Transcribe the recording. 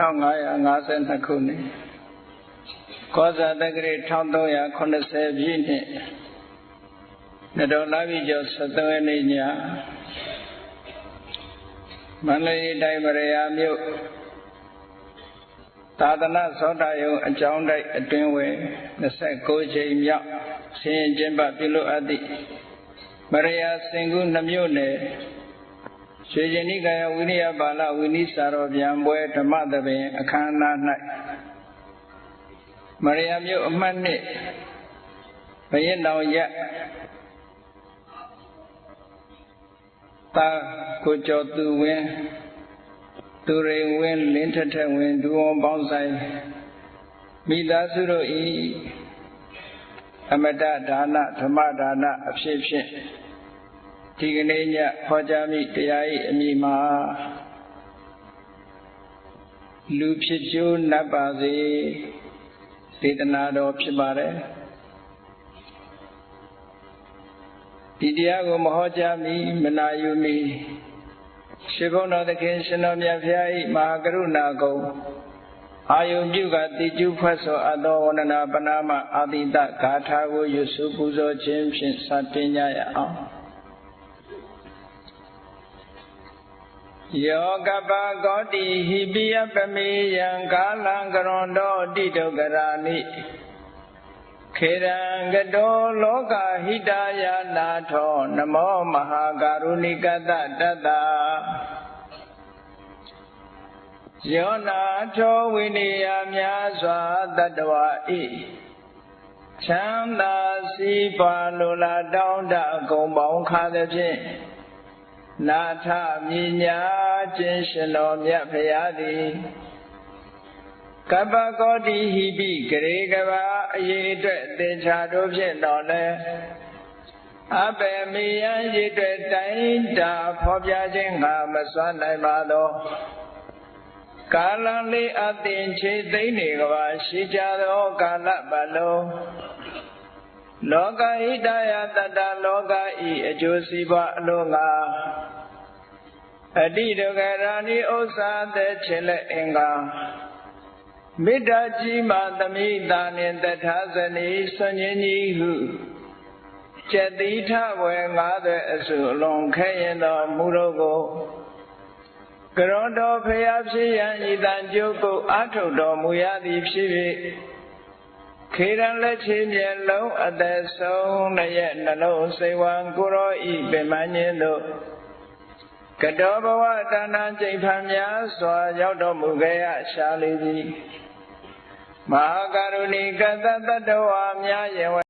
1552ခုနှစ်ကောဇာတက္ကရာ1380ပြည့်နှစ်နတော်လာပြီကျော်73ရက်နေ့ညမန္တလေးတိုင်းမရယာမြို့သာသနာသောတာယုံအကြောင်းတိုက်အတွင်းဝယ်29ချိန်မြောက်ဆင်းရင်ကျင်းပပြုလုပ်အပ်သည့်မရယာစင်ကူနှမြို့နယ် ရွှေကျင်နိကာယဝိနည်းပါဠဝိနည်းစာတော်ပြန်ပွဲဓမ္မသဘင်အခမ်းအနား၌မရယာမြို့အမှတ်နှစ်ဘရင်တော်ရတာကိုကျော်သူဝင်းသူရိန်ဝင်းလင်းထထဝင်းဒူဝံပေါင်းဆိုင်မိသားစုတို့ဤအမတဒါနဓမ္မဒါနအဖြစ်ဖြင့် ဒီကနေ့ညဟောကြားမိတရား၏အမိမှာလူဖြစ်ကျိုးနတ်ပါစေဒေသနာတော်ဖြစ်ပါတယ်ဒီတရားကိုမဟောကြားမီမနာယူမီရှင်ဘုန်းတော်သခင်ရှင်တော်မြတ်ဖျား၏မဟာကရုဏာကုံအာယုပြုကတိကျုဖွဲ့ဆိုအပ်သောဝန္ဒနာပနာမအာတိတဂါထာကိုရွစုပူဇော်ခြင်းဖြင့်စတင်ကြရအောင် ယောကပကောတိဟိပိယပမေယံကာလံကရွန်တော်တိတုကရာနိခေရံကတောလောကဟိတယာနာထောနမောမဟာကာရုဏိကတတတ္တယောနာထောဝိနိယများစွာတတ္တဝါဤချမ်းသာစီးပွားလိုလားတောင်းတအကုန်ပေါင်းခါသည်ဖြင့် နာထမြညာခြင်းရှင်တော်မြတ်ဖရာသည်ကပ္ပကောတိဟိပိဂရေကဘာအရေးအတွက်သင်္ချာတို့ဖြင့်တော်လဲအပေမေယံရည်အတွက်တိုင်းတာဖော်ပြခြင်းငါမစွမ်းနိုင်ပါသောကာလလေးအသင်ချေသိမ့်နေကဘာရှိကြသောကာလပတ်လုံး လောကဟိတယတတ္တလောကဤအကျိုးစီးပွားအလို့ငါအတိဒဂရာဏိဥစ္စာသက်ချေလက်အင်္ဂါမေတ္တာကြီးမှသမိတာနှင့်တထာဇနီဆွန်ញင်းကြီးဟုကျက်တိထဝယ်ငါးသွဲအစုအလွန်ခဲရင်တော်မူတော့ကိုကရောတော်ဖျားဖြစ်ရန်ဤတန်ကျုပ်ကိုအာထုတ်တော်မူရသည်ဖြစ်၍ ခေရန်လက်ချေမျက်လုံးအသက်ဆုံးရဲ့နှလုံးစိတ်ဝံကိုရောဤပင်မညင်းတို့ကတောဘဝတဏ္ဍကျိန်ဖန်များစွာရောက်တော်မူခဲ့ရရှာလေသည်မဟာကရုဏီကတတ္တဝါများယဝ